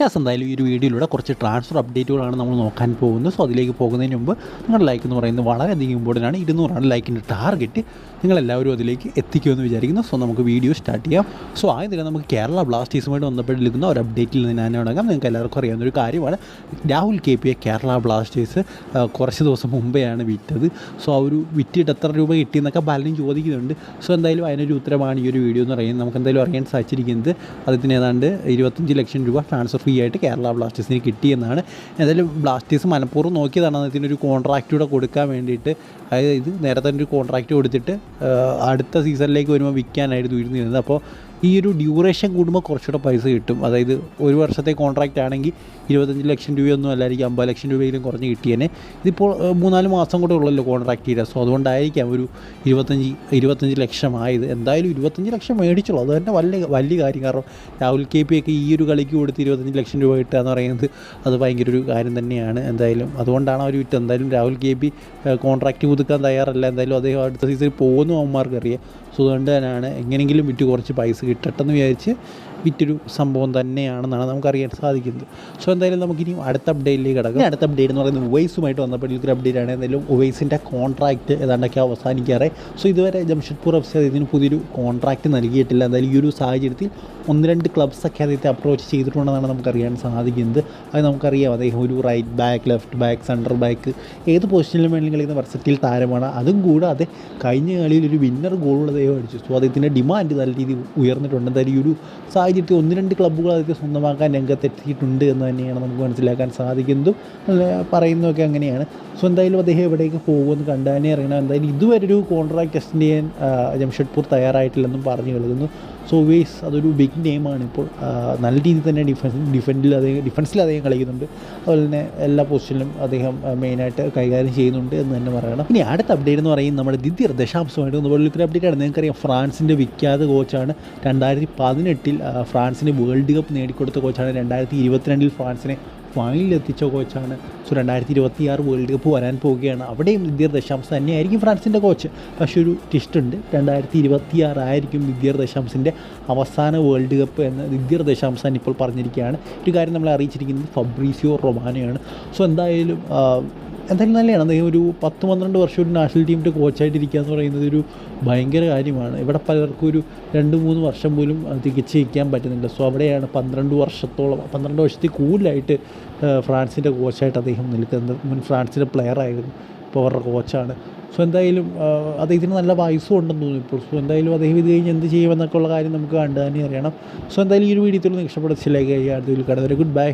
Yes എന്തായാലും ഈ ഒരു വീഡിയോയിലൂടെ കുറച്ച് ട്രാൻസ്ഫർ അപ്ഡേറ്റുകളാണ് നമ്മൾ നോക്കാൻ പോകുന്നത്. സോ അതിലേക്ക് പോകുന്നതിന് മുമ്പ് നിങ്ങളുടെ ലൈക്ക് എന്ന് പറയുന്നത് വളരെയധികം ഇമ്പോർട്ടന്റ് ആണ്. ഇരുന്നൂറാണ് ലൈക്കിന്റെ ടാർഗറ്റ് നിങ്ങളെല്ലാവരും അതിലേക്ക് എത്തിക്കുമെന്ന് വിചാരിക്കുന്നു. സോ നമുക്ക് വീഡിയോ സ്റ്റാർട്ട് ചെയ്യാം. സോ ആദ്യം തന്നെ നമുക്ക് കേരള ബ്ലാസ്റ്റേഴ്സുമായിട്ട് ബന്ധപ്പെട്ടിരിക്കുന്ന ഒരു അപ്ഡേറ്റിൽ നിന്ന് ഞാൻ തുടങ്ങാം. നിങ്ങൾക്ക് എല്ലാവർക്കും അറിയാവുന്ന ഒരു കാര്യമാണ്. രാഹുൽ കെ പിയെ കേരള ബ്ലാസ്റ്റേഴ്സ് കുറച്ച് ദിവസം മുമ്പെയാണ് വിറ്റത്. സോ ആ ഒരു വിറ്റിട്ട് എത്ര രൂപ കിട്ടിയെന്നൊക്കെ പലരും ചോദിക്കുന്നുണ്ട്. സോ എന്തായാലും അതിനൊരു ഉത്തരമാണ് ഈ ഒരു വീഡിയോ എന്ന് പറയുന്നത്. നമുക്ക് എന്തായാലും അറിയാൻ സാധിച്ചിരിക്കുന്നത് അതിന് ഏതാണ്ട് ഇരുപത്തഞ്ച് ലക്ഷം രൂപ ട്രാൻസ്ഫർ ഫ്രീ ആയിട്ട് കേരള ബ്ലാസ്റ്റേഴ്സിന് കിട്ടിയെന്നാണ്. എന്തായാലും ബ്ലാസ്റ്റേഴ്സ് മനഃപൂർവം നോക്കിയതാണ്. ഇതിനൊരു കോൺട്രാക്റ്റ് കൂടെ കൊടുക്കാൻ വേണ്ടിയിട്ട്. അതായത് ഇത് നേരത്തെ ഒരു കോൺട്രാക്റ്റ് കൊടുത്തിട്ട് അടുത്ത സീസണിലേക്ക് വരുമ്പോൾ വിൽക്കാനായിരുന്നു ഇരുന്നിരുന്നത്. അപ്പോൾ ഈ ഒരു ഡ്യൂറേഷൻ കൂടുമ്പോൾ കുറച്ചുകൂടെ പൈസ കിട്ടും. അതായത് ഒരു വർഷത്തെ കോൺട്രാക്റ്റ് ആണെങ്കിൽ ഇരുപത്തഞ്ച് ലക്ഷം രൂപയൊന്നും അല്ലായിരിക്കും അമ്പത് ലക്ഷം രൂപയെങ്കിലും കുറഞ്ഞ് കിട്ടിയേനെ. ഇതിപ്പോൾ മൂന്നാൽ മാസം കൂടെ ഉള്ളല്ലോ കോൺട്രാക്റ്റ് ചെയ്യുക സോ അതുകൊണ്ടായിരിക്കാം ഒരു ഇരുപത്തഞ്ച് ഇരുപത്തഞ്ച് ലക്ഷം ആയത്. എന്തായാലും ഇരുപത്തഞ്ച് ലക്ഷം മേടിച്ചുള്ളൂ അത് തന്നെ വലിയ വലിയ കാര്യം. കാരണം രാഹുൽ കെ പി ഒക്കെ ഈ ഒരു കളിക്ക് കൊടുത്ത് ഇരുപത്തഞ്ച് ലക്ഷം രൂപ കിട്ടുക എന്ന് പറയുന്നത് അത് ഭയങ്കര ഒരു കാര്യം തന്നെയാണ് എന്തായാലും. അതുകൊണ്ടാണ് അവർ വിറ്റ് എന്തായാലും രാഹുൽ കെ പി കോൺട്രാക്റ്റ് പുതുക്കാൻ തയ്യാറല്ല. എന്തായാലും അദ്ദേഹം അടുത്ത സീസണിൽ പോകുന്നു അവന്മാർക്കറിയാം. സോ അതുകൊണ്ട് തന്നെയാണ് എങ്ങനെയെങ്കിലും വിറ്റ് കുറച്ച് പൈസ കിട്ടട്ടെന്ന് വിചാരിച്ച് വിറ്റൊരു സംഭവം തന്നെയാണെന്നാണ് നമുക്കറിയാൻ സാധിക്കുന്നത്. സോ എന്തായാലും നമുക്കിനി അടുത്ത അപ്ഡേറ്റിലേക്ക് കിടക്കാം. അടുത്ത അപ്ഡേറ്റ് എന്ന് പറയുന്നത് ഉവൈസുമായിട്ട് ബന്ധപ്പെട്ടിരിക്കുന്ന അപ്ഡേറ്റ് ആണ്. എന്തായാലും ഉവൈസിന്റെ കോൺട്രാക്റ്റ് ഏതാണ്ടൊക്കെ അവസാനിക്കാറ്. സോ ഇതുവരെ ജംഷഡ്പൂർ എഫ് സി ഇതിന് പുതിയൊരു കോൺട്രാക്റ്റ് നൽകിയിട്ടില്ല. എന്തായാലും ഈ ഒരു സാഹചര്യത്തിൽ ഒന്ന് രണ്ട് ക്ലബ്സൊക്കെ അദ്ദേഹത്തെ അപ്രോച്ച് ചെയ്തിട്ടുണ്ടെന്നാണ് നമുക്കറിയാൻ സാധിക്കുന്നത്. അത് നമുക്കറിയാം. അദ്ദേഹം ഒരു right back left back centre back ഏത് പൊസിഷനിലും വേണമെങ്കിൽ കളിക്കുന്ന വർഷത്തിൽ താരമാണ്. അതും കൂടാതെ കഴിഞ്ഞ കളിയിൽ ഒരു വിന്നർ ഗോൾ അദ്ദേഹം അടിച്ചു. സോ അദ്ദേഹത്തിന്റെ ഡിമാൻഡ് നല്ല രീതിയിൽ ഉയർന്നിട്ടുണ്ട്. എന്തായാലും ഈ ഒരു സാഹചര്യത്തിൽ ഒന്ന് രണ്ട് ക്ലബ്ബുകൾ അതൊക്കെ സ്വന്തമാക്കാൻ രംഗത്തെത്തിയിട്ടുണ്ട് എന്ന് തന്നെയാണ് നമുക്ക് മനസ്സിലാക്കാൻ സാധിക്കുന്നതും പറയുന്നതൊക്കെ അങ്ങനെയാണ്. സോ എന്തായാലും അദ്ദേഹം എവിടേക്ക് പോകുമെന്ന് കണ്ടു അറിയണം. എന്തായാലും ഇതുവരെ ഒരു കോൺട്രാക്ട് ടെസ്റ്റ് ചെയ്യാൻ ജംഷഡ്പൂർ തയ്യാറായിട്ടില്ലെന്നും പറഞ്ഞു കേൾക്കുന്നു. സോ വേസ് അതൊരു ബിഗ് നെയിമാണ് ഇപ്പോൾ നല്ല രീതിയിൽ തന്നെ ഡിഫൻസ് ഡിഫൻഡിൽ അദ്ദേഹം ഡിഫൻസിൽ അദ്ദേഹം കളിക്കുന്നുണ്ട്. അതുപോലെ തന്നെ എല്ലാ പൊസിഷനിലും അദ്ദേഹം മെയിനായിട്ട് കൈകാര്യം ചെയ്യുന്നുണ്ട് എന്ന് തന്നെ പറയണം. ഇനി അടുത്ത അപ്ഡേറ്റ് എന്ന് പറയുന്നത് നമ്മുടെ ദിദ്യർ ദശാംശമായിട്ട് ഒന്ന് ഒരു അപ്ഡേറ്റ് ആണ്. നിങ്ങൾക്കറിയാം ഫ്രാൻസിന്റെ വിഖ്യാത കോച്ചാണ് രണ്ടായിരത്തി പതിനെട്ടിൽ ഫ്രാൻസിന് വേൾഡ് കപ്പ് നേടിക്കൊടുത്ത കോച്ചാണ് രണ്ടായിരത്തി ഇരുപത്തിരണ്ടിൽ ഫ്രാൻസിനെ ഫൈനലിൽ എത്തിച്ച കോച്ചാണ് സോ രണ്ടായിരത്തി ഇരുപത്തി ആറ് വേൾഡ് കപ്പ് വരാൻ പോവുകയാണ്. അവിടെയും വിദ്യർ ദശാംശം തന്നെയായിരിക്കും ഫ്രാൻസിന്റെ കോച്ച് പക്ഷേ ഒരു ടിസ്റ്റ് ഉണ്ട്. രണ്ടായിരത്തി ഇരുപത്തി ആറായിരിക്കും വിദ്യർ ദശാംശിന്റെ അവസാന വേൾഡ് കപ്പ് എന്ന് വിദ്യർ ദശാംശൻ ഇപ്പോൾ പറഞ്ഞിരിക്കുകയാണ്. ഒരു കാര്യം നമ്മളെ അറിയിച്ചിരിക്കുന്നത് ഫബ്രീസിയോ റൊമാനോയാണ്. സോ എന്തായാലും എന്തായാലും നല്ലതാണ്. അദ്ദേഹം ഒരു പത്ത് പന്ത്രണ്ട് വർഷം ഒരു നാഷണൽ ടീമിന്റെ കോച്ചായിട്ടിരിക്കുക എന്ന് പറയുന്നത് ഒരു ഭയങ്കര കാര്യമാണ്. ഇവിടെ പലർക്കും ഒരു രണ്ട് മൂന്ന് വർഷം പോലും തികച്ച് നിൽക്കാൻ പറ്റുന്നില്ല. സോ അവിടെയാണ് പന്ത്രണ്ട് വർഷത്തോളം പന്ത്രണ്ട് വർഷത്തിൽ കൂടുതലായിട്ട് ഫ്രാൻസിന്റെ കോച്ചായിട്ട് അദ്ദേഹം നിൽക്കുന്നത്. മുൻ ഫ്രാൻസിന്റെ പ്ലെയർ ആയിരുന്നു. ഇപ്പോൾ അവരുടെ കോച്ചാണ് സോ എന്തായാലും അദ്ദേഹത്തിന് നല്ല വയസ്സും ഉണ്ടെന്ന് തോന്നുന്നു ഇപ്പോൾ. സോ എന്തായാലും അദ്ദേഹം ഇത് കഴിഞ്ഞ് എന്ത് ചെയ്യുമെന്നൊക്കെ ഉള്ള കാര്യം നമുക്ക് കണ്ടു തന്നെ അറിയണം. സോ എന്തായാലും ഈ ഒരു വീഡിയോ നിങ്ങൾക്ക് ചില അടുത്ത വീട്ടിൽ കടന്നു ഗുഡ് ബൈ